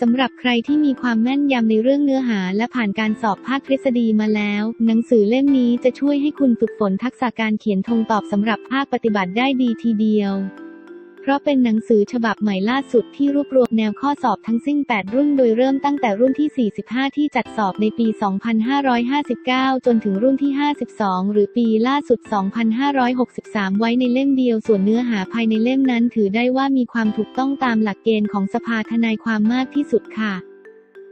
สำหรับใครที่มีความแม่นยำในเรื่องเนื้อหาและผ่านการสอบภาคทฤษฎีมาแล้ว หนังสือเล่มนี้จะช่วยให้คุณฝึกฝนทักษะการเขียนทงตอบสำหรับภาคปฏิบัติได้ดีทีเดียว ราะเป็นหนังสือฉบับใหม่ล่าสุดที่รวบรวมแนวข้อสอบทั้งสิ้น 8 รุ่นโดยเริ่มตั้งแต่รุ่นที่ 45 ที่จัดสอบในปี 2559 จนถึงรุ่นที่ 52 หรือปีล่าสุด 2563 ไว้ในเล่มเดียวส่วนเนื้อหาภายในเล่มนั้นถือได้ว่ามีความถูกต้องตามหลักเกณฑ์ของสภาทนายความมากที่สุดค่ะ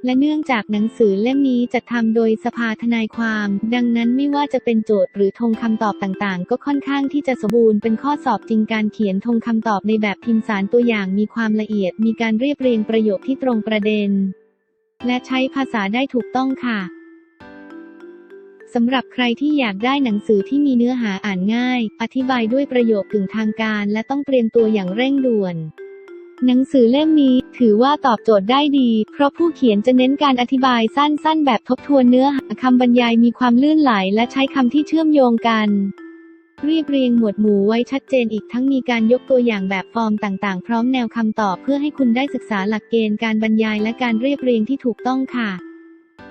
และเนื่องจากหนังสือเล่มนี้จัดทำโดยสภาทนายความ ดังนั้นไม่ว่าจะเป็นโจทย์หรือธงคำตอบต่างๆ ก็ค่อนข้างที่จะสมบูรณ์เป็นข้อสอบจริงการเขียนธงคำตอบในแบบพิมพ์สารตัวอย่างมีความละเอียด มีการเรียบเรียงประโยคที่ตรงประเด็น และใช้ภาษาได้ถูกต้องค่ะสำหรับใครที่อยากได้หนังสือที่มีเนื้อหาอ่านง่าย อธิบายด้วยประโยคกึ่งทางการ และต้องเตรียมตัวอย่างเร่งด่วน หนังสือเล่มนี้ถือว่าตอบโจทย์ได้ดี เพราะผู้เขียนจะเน้นการอธิบายสั้นๆ แบบทบทวนเนื้อหาคำบรรยายมีความลื่นไหลและใช้คำที่เชื่อมโยงกันเรียบเรียงหมวดหมู่ไว้ชัดเจนอีกทั้งมีการยกตัวอย่างแบบฟอร์มต่างๆ พร้อมแนวคำตอบเพื่อให้คุณได้ศึกษาหลักเกณฑ์การบรรยายและการเรียบเรียงที่ถูกต้องค่ะ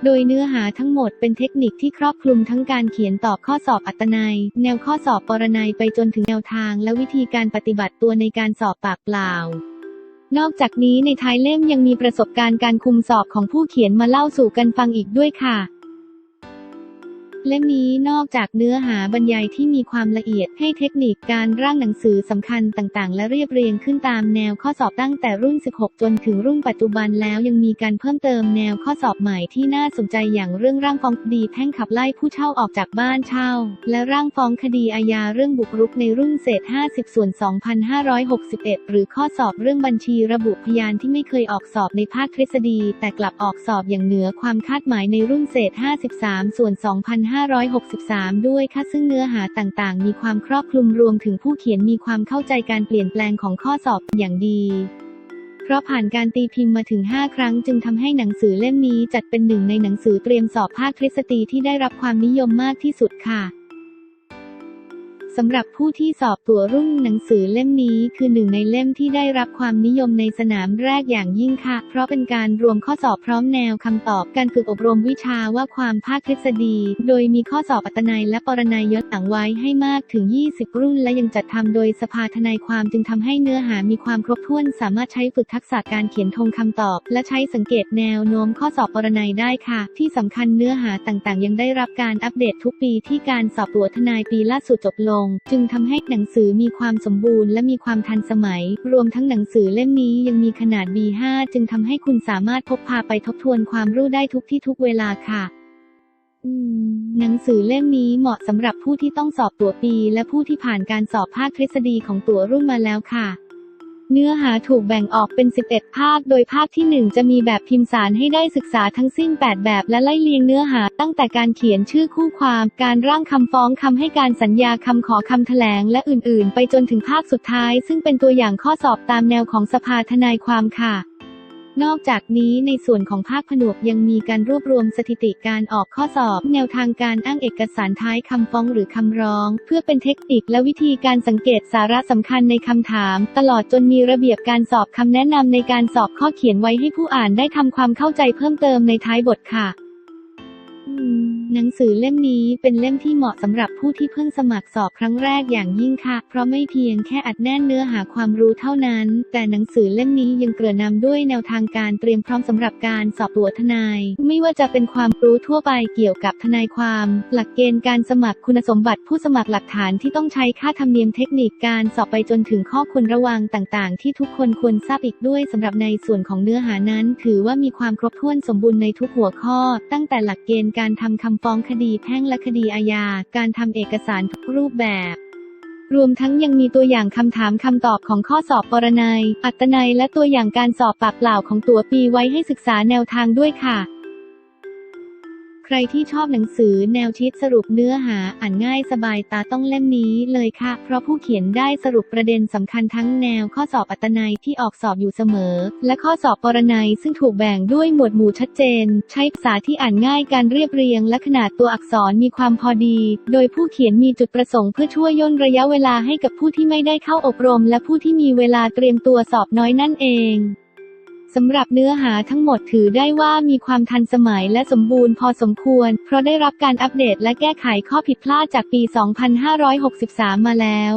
โดยเนื้อหาทั้งหมดเป็นเทคนิคที่ครอบคลุมทั้งการเขียนตอบข้อสอบอัตนัยแนวข้อสอบปรนัยไปจนถึงแนวทางและวิธีการปฏิบัติตัวในการสอบปากเปล่า นอกจากนี้ในท้ายเล่มยังมีประสบการณ์การคุมสอบของผู้เขียนมาเล่าสู่กันฟังอีกด้วยค่ะ เล่มนี้นอกจากเนื้อหาบรรยายที่มีความละเอียดให้เทคนิคการร่างหนังสือสำคัญต่างๆ และเรียบเรียงขึ้นตามแนวข้อสอบตั้งแต่รุ่น 16 จนถึงรุ่นปัจจุบันแล้วยังมีการเพิ่มเติมแนวข้อสอบใหม่ที่น่าสนใจอย่างเรื่องร่างฟ้องคดีแพ่งขับไล่ผู้เช่าออกจากบ้านเช่า และร่างฟ้องคดีอาญาเรื่องบุกรุกในรุ่นเศษ 50 ส่วน 2561 หรือข้อสอบเรื่องบัญชีระบุพยานที่ไม่เคยออกสอบในภาคทฤษฎี แต่กลับออกสอบอย่างเหนือความคาดหมายในรุ่นเศษ 53 ส่วน2563 ด้วยค่ะซึ่งเนื้อหาต่างๆ มีความครอบคลุมรวมถึงผู้เขียนมีความเข้าใจการเปลี่ยนแปลงของข้อสอบอย่างดี เพราะผ่านการตีพิมพ์มาถึง 5 ครั้งจึงทำให้หนังสือเล่มนี้จัดเป็นหนึ่งในหนังสือเตรียมสอบภาคทฤษฎีที่ได้รับความนิยมมากที่สุดค่ะ สำหรับผู้ที่สอบตัวรุ่นหนังสือเล่มนี้คือหนึ่งในเล่มที่ได้รับความนิยมในสนามแรกอย่างยิ่งค่ะ เพราะเป็นการรวมข้อสอบพร้อมแนวคำตอบการฝึกอบรมวิชาว่าความภาคทฤษฎี โดยมีข้อสอบอัตนัยและปรนัยยศต่างไว้ให้มากถึง 20 รุ่น และยังจัดทำโดยสภาทนายความจึงทำให้เนื้อหามีความครบถ้วน สามารถใช้ฝึกทักษะการเขียนทงคำตอบ และใช้สังเกตแนวโน้มข้อสอบปรนัยได้ค่ะ ที่สำคัญเนื้อหาต่างๆ ยังได้รับการอัปเดตทุกปีที่การสอบตัวทนายปีล่าสุดจบลงจึงทำให้หนังสือมีความสมบูรณ์และมีความทันสมัย รวมทั้งหนังสือเล่มนี้ยังมีขนาด B5 จึงทำให้คุณสามารถพกพาไปทบทวนความรู้ได้ทุกที่ทุกเวลาค่ะหนังสือเล่มนี้เหมาะสำหรับผู้ที่ต้องสอบตัวปี และผู้ที่ผ่านการสอบภาคทฤษฎีของตัวรุ่นมาแล้วค่ะ เนื้อหาถูกแบ่งออกเป็น 11 ภาค โดยภาคที่ 1 จะมีแบบพิมพ์สารให้ได้ศึกษาทั้งสิ้น 8 แบบและไล่เรียงเนื้อหา ตั้งแต่การเขียนชื่อคู่ความ การร่างคำฟ้องคำให้การสัญญาคำขอคำแถลง และอื่น ๆ ไปจนถึงภาคสุดท้าย ซึ่งเป็นตัวอย่างข้อสอบตามแนวของสภาทนายความค่ะ นอกจากนี้ในส่วนของภาคผนวกยังมีการรวบรวมสถิติการออกข้อสอบ แนวทางการอ้างเอกสารท้ายคำฟ้องหรือคำร้อง เพื่อเป็นเทคนิคและวิธีการสังเกตสาระสำคัญในคำถาม ตลอดจนมีระเบียบการสอบคำแนะนำในการสอบข้อเขียนไว้ให้ผู้อ่านได้ทำความเข้าใจเพิ่มเติมในท้ายบทค่ะ หนังสือเล่มนี้เป็นเล่มที่เหมาะสำหรับผู้ที่เพิ่งสมัครสอบครั้งแรกอย่างยิ่งค่ะ เพราะไม่เพียงแค่อัดแน่นเนื้อหาความรู้เท่านั้น แต่หนังสือเล่มนี้ยังเกริ่นนำด้วยแนวทางการเตรียมพร้อมสำหรับการสอบตัวทนาย ไม่ว่าจะเป็นความรู้ทั่วไปเกี่ยวกับทนายความ หลักเกณฑ์การสมัครคุณสมบัติผู้สมัครหลักฐานที่ต้องใช้ค่าธรรมเนียมเทคนิคการสอบไปจนถึงข้อควรระวังต่างๆ ที่ทุกคนควรทราบอีกด้วยสำหรับในส่วนของเนื้อหานั้น ถือว่ามีความครบถ้วนสมบูรณ์ในทุกหัวข้อ ตั้งแต่หลักเกณฑ์การทำคำฟ้องคดีแพ่งและคดีอาญา การทำเอกสารทุกรูปแบบ รวมทั้งยังมีตัวอย่างคำถามคำตอบของข้อสอบปรนัย อัตนัยและตัวอย่างการสอบปากเปล่าของตัวปีไว้ให้ศึกษาแนวทางด้วยค่ะ ใครที่ชอบหนังสือแนวคิดสรุปเนื้อหาอ่านง่ายสบายตาต้องเล่มนี้เลยค่ะ เพราะผู้เขียนได้สรุปประเด็นสำคัญทั้งแนวข้อสอบอัตนัยที่ออกสอบอยู่เสมอ และข้อสอบปรนัยซึ่งถูกแบ่งด้วยหมวดหมู่ชัดเจน ใช้ภาษาที่อ่านง่ายการเรียบเรียง และขนาดตัวอักษรมีความพอดี โดยผู้เขียนมีจุดประสงค์เพื่อช่วยย่นระยะเวลาให้กับผู้ที่ไม่ได้เข้าอบรม และผู้ที่มีเวลาเตรียมตัวสอบน้อยนั่นเอง สำหรับเนื้อหาทั้งหมดถือได้ว่ามีความทันสมัยและสมบูรณ์พอสมควร เพราะได้รับการอัปเดตและแก้ไขข้อผิดพลาดจากปี 2563 มาแล้ว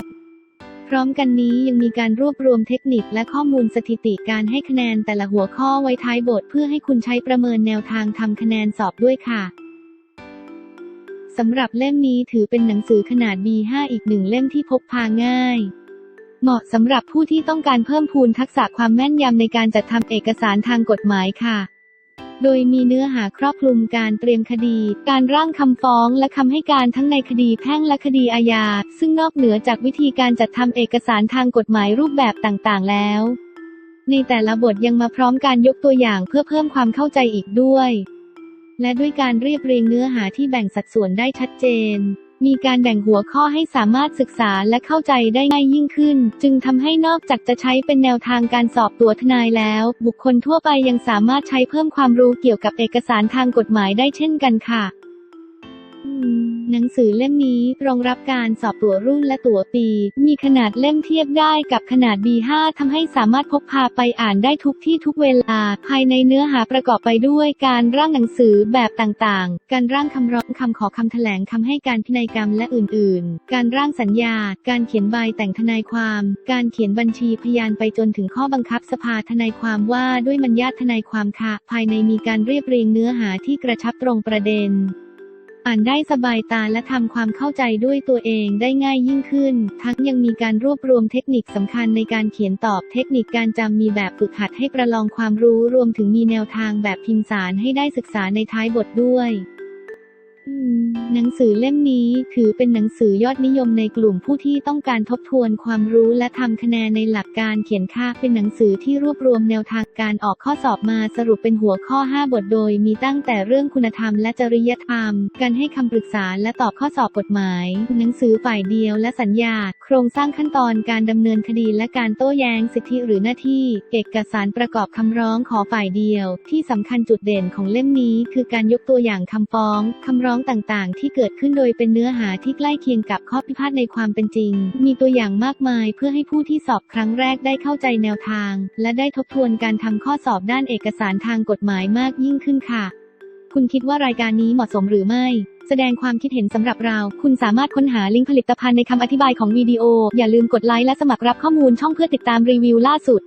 พร้อมกันนี้ยังมีการรวบรวมเทคนิคและข้อมูลสถิติการให้คะแนนแต่ละหัวข้อไว้ท้ายบทเพื่อให้คุณใช้ประเมินแนวทางทำคะแนนสอบด้วยค่ะสำหรับเล่มนี้ถือเป็นหนังสือขนาด B5 อีกหนึ่งเล่มที่พกพาง่าย เหมาะสำหรับผู้ที่ต้องการเพิ่มพูนทักษะความแม่นยำในการจัดทำเอกสารทางกฎหมายค่ะ โดยมีเนื้อหาครอบคลุมการเตรียมคดี การร่างคำฟ้องและคำให้การทั้งในคดีแพ่งและคดีอาญา ซึ่งนอกเหนือจากวิธีการจัดทำเอกสารทางกฎหมายรูปแบบต่างๆ แล้ว ในแต่ละบทยังมาพร้อมการยกตัวอย่างเพื่อเพิ่มความเข้าใจอีกด้วย และด้วยการเรียบเรียงเนื้อหาที่แบ่งสัดส่วนได้ชัดเจน มีการแบ่งหัวข้อให้สามารถศึกษาและเข้าใจได้ง่ายยิ่งขึ้น จึงทำให้นอกจากจะใช้เป็นแนวทางการสอบตัวทนายแล้ว บุคคลทั่วไปยังสามารถใช้เพิ่มความรู้เกี่ยวกับเอกสารทางกฎหมายได้เช่นกันค่ะ หนังสือเล่มนี้รองรับการสอบตั๋วรุ่นและตั๋วปี มีขนาดเล่มเทียบได้กับขนาด B5 ทำให้สามารถพกพาไปอ่านได้ทุกที่ทุกเวลา ภายในเนื้อหาประกอบไปด้วยการร่างหนังสือแบบต่างๆ การร่างคำร้องคำขอคำแถลงคำให้การพินัยกรรมและอื่นๆ การร่างสัญญา การเขียนใบแต่งทนายความ การเขียนบัญชีพยานไปจนถึงข้อบังคับสภาทนายความว่าด้วยมัญญาทนายความค่ะ ภายในมีการเรียบเรียงเนื้อหาที่กระชับตรงประเด็น อ่านได้สบายตาและทำความเข้าใจด้วยตัวเองได้ง่ายยิ่งขึ้น ทั้งยังมีการรวบรวมเทคนิคสำคัญในการเขียนตอบเทคนิคการจำมีแบบฝึกหัดให้ประลองความรู้รวมถึงมีแนวทางแบบพิมพ์สารให้ได้ศึกษาในท้ายบทด้วย หนังสือเล่มนี้ถือเป็นหนังสือยอดนิยมในกลุ่มผู้ที่ต้องการทบทวนความรู้และทำคะแนนในหลักการเขียนค่าเป็นหนังสือที่รวบรวมแนวทางการออกข้อสอบมาสรุปเป็นหัวข้อ 5 บทโดย มีตั้งแต่เรื่องคุณธรรมและจริยธรรม การให้คำปรึกษาและตอบข้อสอบกฎหมาย หนังสือฝ่ายเดียวและสัญญา โครงสร้างขั้นตอนการดำเนินคดีและการโต้แย้งสิทธิหรือหน้าที่ เอกสารประกอบคำร้องขอฝ่ายเดียว ที่สำคัญจุดเด่นของเล่มนี้ คือการยกตัวอย่างคำฟ้องคำร้ององต่างๆ ที่เกิดขึ้นโดยเป็นเนื้อหาที่ใกล้เคียงกับข้อพิพาทในความเป็นจริง มีตัวอย่างมากมายเพื่อให้ผู้ที่สอบครั้งแรกได้เข้าใจแนวทาง และได้ทบทวนการทำข้อสอบด้านเอกสารทางกฎหมายมากยิ่งขึ้นค่ะ คุณคิดว่ารายการนี้เหมาะสมหรือไม่แสดงความคิดเห็นสำหรับเรา คุณสามารถค้นหาลิงก์ผลิตภัณฑ์ในคำอธิบายของวิดีโอ อย่าลืมกดไลค์และสมัครรับข้อมูลช่องเพื่อติดตามรีวิวล่าสุด